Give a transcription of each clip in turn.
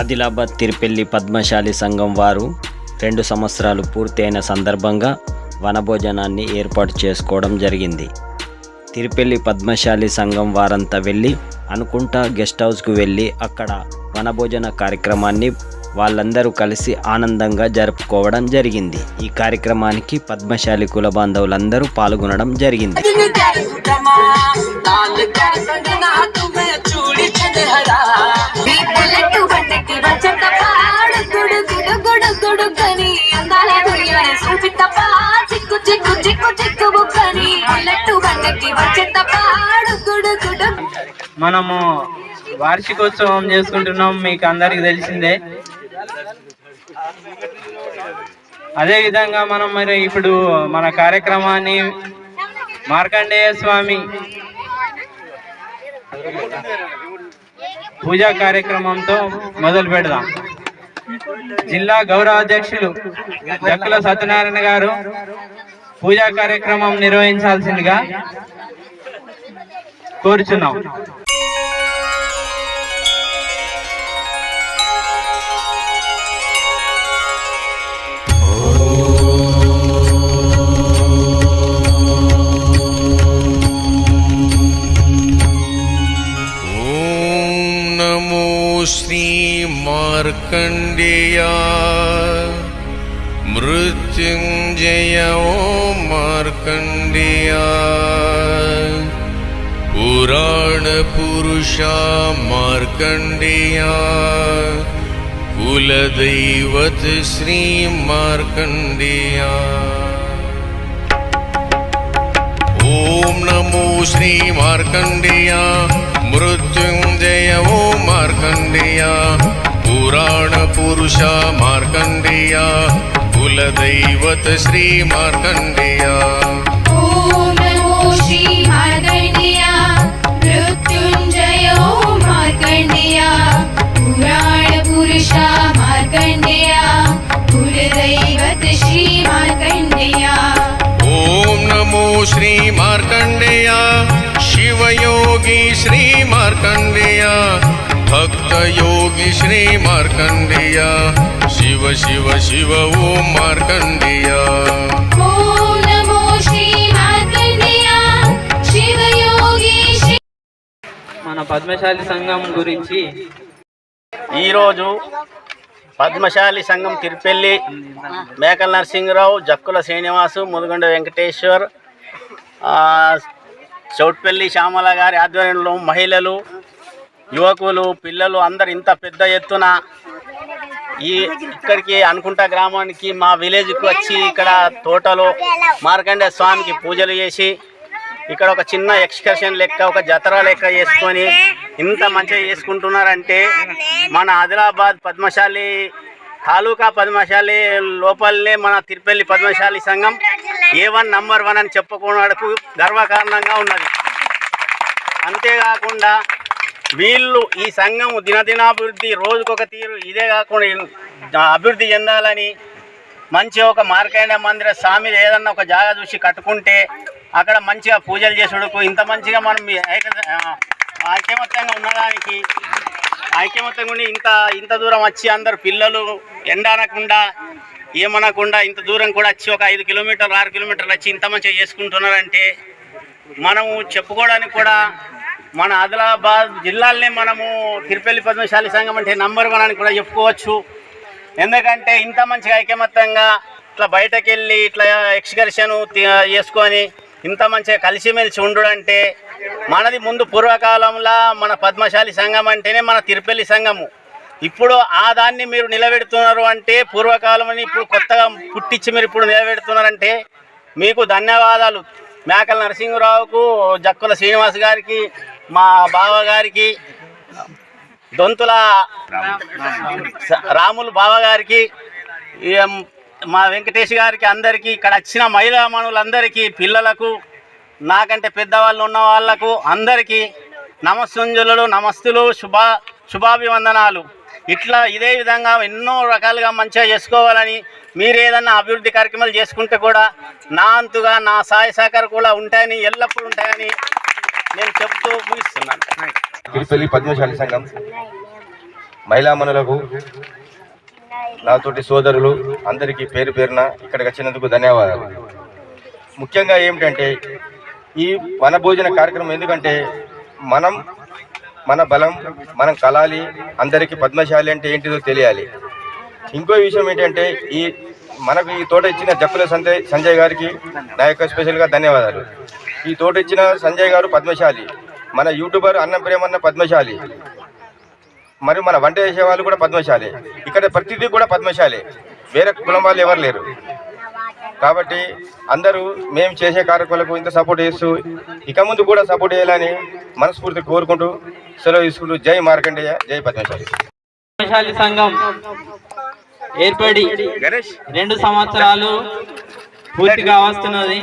ఆదిలాబాద్ తిరుపెల్లి పద్మశాలి సంఘం వారు రెండు సంవత్సరాలు పూర్తయిన సందర్భంగా వనభోజనాన్ని ఏర్పాటు చేసుకోవడం జరిగింది. తిరుపెల్లి పద్మశాలి సంఘం వారంతా వెళ్ళి అనుకుంటా గెస్ట్ హౌస్కు వెళ్ళి అక్కడ వనభోజన కార్యక్రమాన్ని వాళ్ళందరూ కలిసి ఆనందంగా జరుపుకోవడం జరిగింది. ఈ కార్యక్రమానికి పద్మశాలి కుల బాంధవులందరూ పాల్గొనడం జరిగింది. మనము వార్షికోత్సవం చేసుకుంటున్నాం మీకు అందరికి తెలిసిందే. అదే విధంగా మనం మరి ఇప్పుడు మన కార్యక్రమాన్ని మార్కండేయ స్వామి పూజా కార్యక్రమంతో మొదలు పెడదాం. జిల్లా గౌరవాధ్యక్షులు జక్కుల సత్యనారాయణ గారు పూజా కార్యక్రమం నిర్వహించాల్సిందిగా కోరుచున్నాం. श्रीमार्कण्डेया मृत्युञ्जय ॐ मार्कण्डेया पुराणपुरुषा मार्कण्डेया कुलदैवत श्रीमार्कण्डेया ॐ नमो श्रीमार्कण्डेय मृत्युञ्जय ॐ मार्कण्डेय पुराणपुरुष मार्कण्डेया कुलदैवत श्री मार्कण्डेया ॐ नमो श्री मार्कण्डेया मृत्युञ्जयो मार्कण्डेया पुराणपुरुषा मार्कण्डेया कुलदैवत श्री मार्कण्डेया ॐ नमो श्री मार्कण्डेया शिवयोगी श्री मार्कण्डेया भक्तयोगी श्रीमार्कण्डेय शिव शिव शिव ॐ मार्कण्डेय ఓం నమో శ్రీ మార్కండేయ శివయోగి శ్రీ మన పద్మశాలి సంఘం గురించి ఈరోజు పద్మశాలి సంఘం తిరుపెల్లి మేకల నరసింహరావు జక్కుల శ్రీనివాసు ముదుగొండ వెంకటేశ్వర్ ఆ, చౌట్పల్లి శ్యామల గారి ఆధ్వర్యంలో మహిళలు యువకులు పిల్లలు అందరు ఇంత పెద్ద ఎత్తున ఈ ఇక్కడికి అనుకుంటా గ్రామానికి మా విలేజ్కి వచ్చి ఇక్కడ తోటలో మార్కండే స్వామికి పూజలు చేసి ఇక్కడ ఒక చిన్న ఎక్స్కర్షన్ లెక్క ఒక జతర లెక్క చేసుకొని ఇంత మంచిగా చేసుకుంటున్నారంటే మన ఆదిలాబాద్ పద్మశాలి తాలూకా పద్మశాలి లోపలనే మన తిరుపల్లి పద్మశాలి సంఘం ఏ వన్ నంబర్ వన్ అని చెప్పుకోవడానికి గర్వకారణంగా ఉన్నది. అంతేకాకుండా వీళ్ళు ఈ సంఘం దినదినాభివృద్ధి రోజుకొక తీరు. ఇదే కాకుండా అభివృద్ధి చెందాలని మంచి ఒక మార్కండ మందిర స్వామి ఏదన్నా ఒక జాగా చూసి కట్టుకుంటే అక్కడ మంచిగా పూజలు చేసుడుకు ఇంత మంచిగా మనం ఐక- ఆ, ఐకమత్యంగా ఉన్నదానికి ఐకమత్యంగా ఉండి ఇంత ఇంత దూరం వచ్చి అందరు పిల్లలు ఎండనకుండా ఏమనకుండా ఇంత దూరం కూడా వచ్చి ఒక ఐదు కిలోమీటర్లు ఆరు కిలోమీటర్లు వచ్చి ఇంత మంచిగా చేసుకుంటున్నారంటే మనము చెప్పుకోవడానికి కూడా మన ఆదిలాబాద్ జిల్లాలనే మనము తిరుపల్లి పద్మశాలి సంఘం అంటే నంబర్ వన్ అని కూడా చెప్పుకోవచ్చు. ఎందుకంటే ఇంత మంచిగా ఐకమత్యంగా ఇట్లా బయటకు వెళ్ళి ఇట్లా ఎక్స్కర్షన్ చేసుకొని ఇంత మంచిగా కలిసిమెలిసి ఉండుడంటే మనది ముందు పూర్వకాలంలో మన పద్మశాలి సంఘం అంటేనే మన తిరుపల్లి సంఘము. ఇప్పుడు ఆ దాన్ని మీరు నిలబెడుతున్నారు అంటే పూర్వకాలం ఇప్పుడు కొత్తగా పుట్టించి మీరు ఇప్పుడు నిలబెడుతున్నారంటే మీకు ధన్యవాదాలు. మేకల నరసింహరావుకు జక్కుల శ్రీనివాస్ గారికి మా బావ గారికి దొంతుల రాములు బావ గారికి మా వెంకటేష్ గారికి అందరికీ ఇక్కడ వచ్చిన మహిళా మనులందరికీ పిల్లలకు నాకంటే పెద్దవాళ్ళు ఉన్న వాళ్ళకు అందరికీ నమస్సుంజులు నమస్తులు శుభ శుభాభివందనాలు. ఇట్లా ఇదే విధంగా ఎన్నో రకాలుగా మంచిగా చేసుకోవాలని మీరు ఏదన్నా అభివృద్ధి కార్యక్రమాలు చేసుకుంటే కూడా నా అంతుగా నా సహాయ సహకారం కూడా ఉంటాయని ఎల్లప్పుడూ ఉంటాయని నేను చెప్తూ ముగిస్తున్నాను. తిరుపల్లి పద్మశాలి సంఘం. మహిళామణులకు నాతోటి సోదరులు అందరికీ పేరు పేరున ఇక్కడికి వచ్చినందుకు ధన్యవాదాలు. ముఖ్యంగా ఏమిటంటే ఈ వనభోజన కార్యక్రమం ఎందుకంటే మనం మన బలం మనం కలాలి అందరికీ పద్మశాలి అంటే ఏంటిదో తెలియాలి. ఇంకో విషయం ఏంటంటే ఈ మనకు ఈ తోట ఇచ్చిన జప్పుల సంజయ్ సంజయ్ గారికి నా యొక్క స్పెషల్గా ధన్యవాదాలు. ఈ తోట ఇచ్చిన సంజయ్ గారు పద్మశాలి. మన యూట్యూబర్ అన్నం ప్రేమన్న పద్మశాలి. మరియు మన వంట చేసే వాళ్ళు కూడా పద్మశాలి. ఇక్కడ ప్రతిదీ కూడా పద్మశాలి. వేరే కులం వాళ్ళు ఎవరు లేరు. కాబట్టి అందరూ మేము చేసే కార్యక్రమాలకు ఇంత సపోర్ట్ చేస్తూ ఇక ముందు కూడా సపోర్ట్ చేయాలని మనస్ఫూర్తి కోరుకుంటూ సెలవు తీసుకుంటూ జై మార్కండేయ జై పద్మశాలి. పద్మశాలి సంఘం ఏర్పడి రెండు సంవత్సరాలు పూర్తిగా వస్తున్నది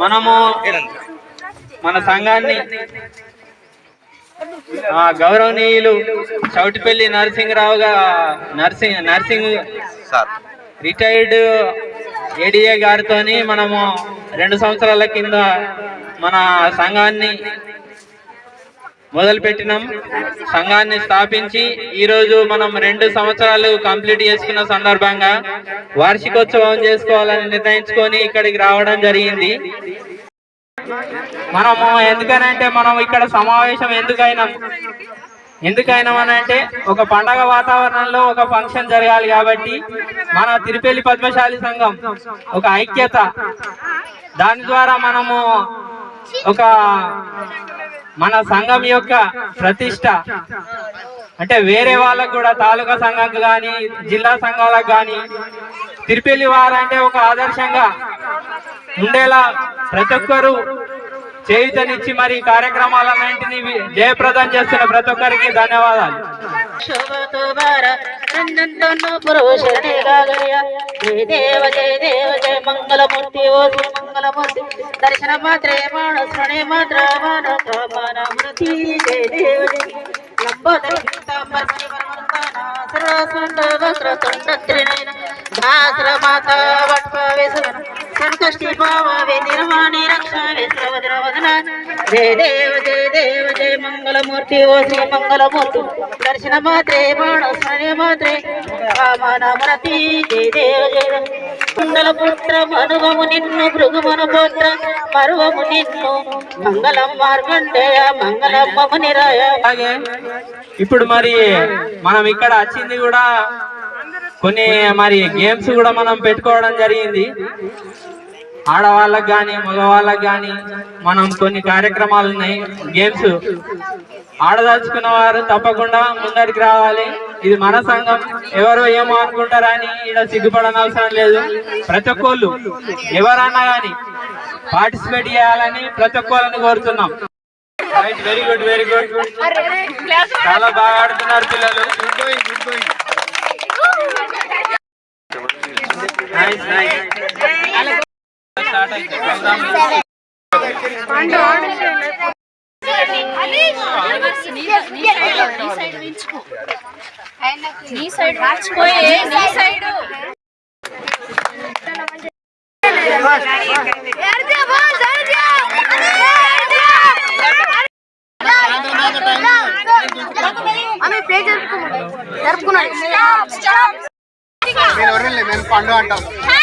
మనము మన సంఘాన్ని ఆ, గౌరవనీయులు Chautipalli Narasimharao Narsing Narsing sir. Retired ADA గారితోని మనము రెండు సంవత్సరాల కింద మన సంఘాన్ని మొదలుపెట్టినాం. సంఘాన్ని స్థాపించి ఈరోజు మనం రెండు సంవత్సరాలు కంప్లీట్ చేసుకున్న సందర్భంగా వార్షికోత్సవం చేసుకోవాలని నిర్ణయించుకొని ఇక్కడికి రావడం జరిగింది. మనము ఎందుకనంటే మనం ఇక్కడ సమావేశం ఎందుకైనాం? ఎందుకైనా అంటే ఒక పండగ వాతావరణంలో ఒక ఫంక్షన్ జరగాలి కాబట్టి మన తిరుపల్లి పద్మశాలి సంఘం ఒక ఐక్యత దాని ద్వారా మనము ఒక మన సంఘం యొక్క ప్రతిష్ట. అంటే వేరే వాళ్ళకు కూడా తాలూకా సంఘం కానీ జిల్లా సంఘాలకు కానీ తిరుపల్లి వారంటే ఒక ఆదర్శంగా ఉండేలా ప్రతి ఒక్కరు చేయుతనిచ్చి మరి కార్యక్రమాలన్నింటినీ జయప్రదం చేస్తున్న ప్రతి ఒక్కరికి ధన్యవాదాలు. శోభతో బార నందనో పురోషణే గాగయ జయ దేవ జయ దేవ జయ మంగళమూర్తి ఓ శ్రీ మంగళమూర్తి దర్శన మాత్రే మాణ శ్రవణే మాత్ర మాన కామాన మృతి జయ దేవ జయ లంబోదర పీతాంబర పరివర్తన సర్వసుండ వక్ర తుండ త్రినయన దాసర మాత వట్ప వేసవన సంకష్టి నిర్వాణి జయ దేవ జయ దేవ జయ మంగళమూర్తి ఓ శ్రీ మంగళమూర్తి దర్శన మాత్రే బాణ స్మరణ మాత్రే కామనమరతి జయ దేవ జయ మంగళపుత్ర మనువము నిన్ను భృగుమను పుత్ర పర్వము నిన్ను మంగళం మార్గండేయ మంగళమ్మము మమ నిరాయ ఇప్పుడు మరి మనం ఇక్కడ వచ్చింది కూడా కొన్ని మరి గేమ్స్ కూడా మనం పెట్టుకోవడం జరిగింది. ఆడవాళ్ళకి కానీ మగవాళ్ళకి కానీ మనం కొన్ని కార్యక్రమాలు ఉన్నాయి గేమ్స్. ఆడదలుచుకున్న వారు తప్పకుండా ముందరికి రావాలి. ఇది మన సంఘం. ఎవరు ఏమో అనుకుంటారని ఇక్కడ సిగ్గుపడని అవసరం లేదు. ప్రతి ఒక్కళ్ళు ఎవరన్నా కానీ పార్టిసిపేట్ చేయాలని ప్రతి ఒక్కళ్ళని కోరుతున్నాం. Right very good very good చాలా బాగా ఆడుతున్నారు పిల్లలు. నైస్ నైస్ నీ సైడ్ మార్చిపోయే నీ సైడ్ ఆమె ప్లే జరుపుకున్నాడు మేము పండు అంటాం.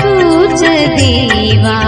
पूज्वा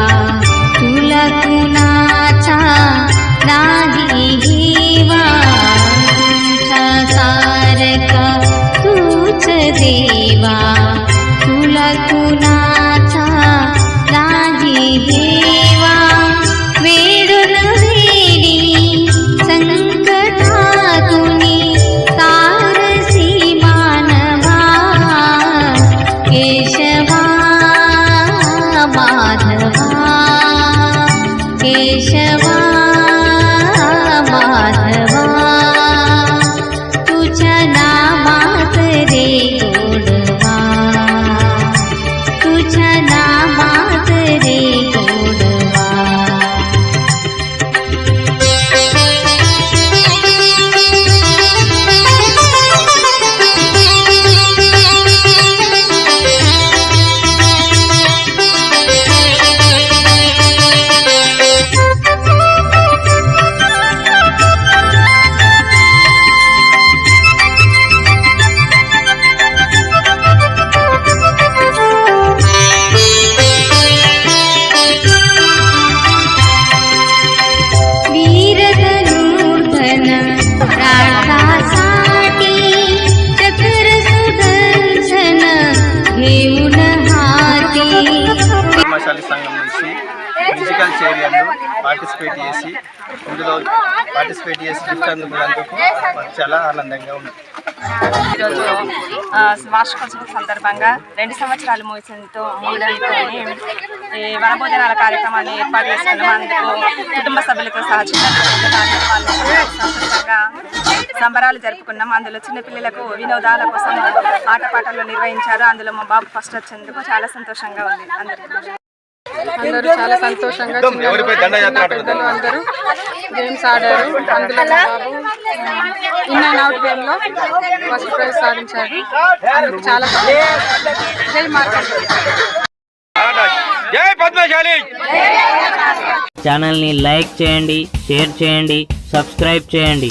మున్సిపాలిటీ సంఘం నుంచి మ్యూజికల్ చైర్లను పార్టిసిపేట్ చేసి ఇందులో పార్టిసిపేట్ చేసి గిఫ్ట్ అందుకున్నందుకు చాలా ఆనందంగా ఉంది. ఈరోజు వార్షికోత్సవం సందర్భంగా రెండు సంవత్సరాలు ముగిసంతో మూడంతో ఈ వనభోజనాల కార్యక్రమాన్ని ఏర్పాటు చేసుకున్నాం అందుకు కుటుంబ సభ్యులతో సహా సంతోషంగా సంబరాలు జరుపుకున్నాం. అందులో చిన్నపిల్లలకు వినోదాల కోసం ఆటపాటలు నిర్వహించారు. అందులో మా బాబు ఫస్ట్ వచ్చేందుకు చాలా సంతోషంగా ఉంది. అందరికీ. అందరూ చాలా సంతోషంగా చిన్న పెద్దలు అందరూ గేమ్స్ ఆడారు. అందులో బాబు ఇన్ అండ్ అవుట్ గేమ్లో ఫస్ట్ ప్రైజ్ సాధించారు. అందుకు చాలా. జై పద్మశాలి! ఛానల్ని లైక్ చేయండి షేర్ చేయండి సబ్స్క్రైబ్ చేయండి.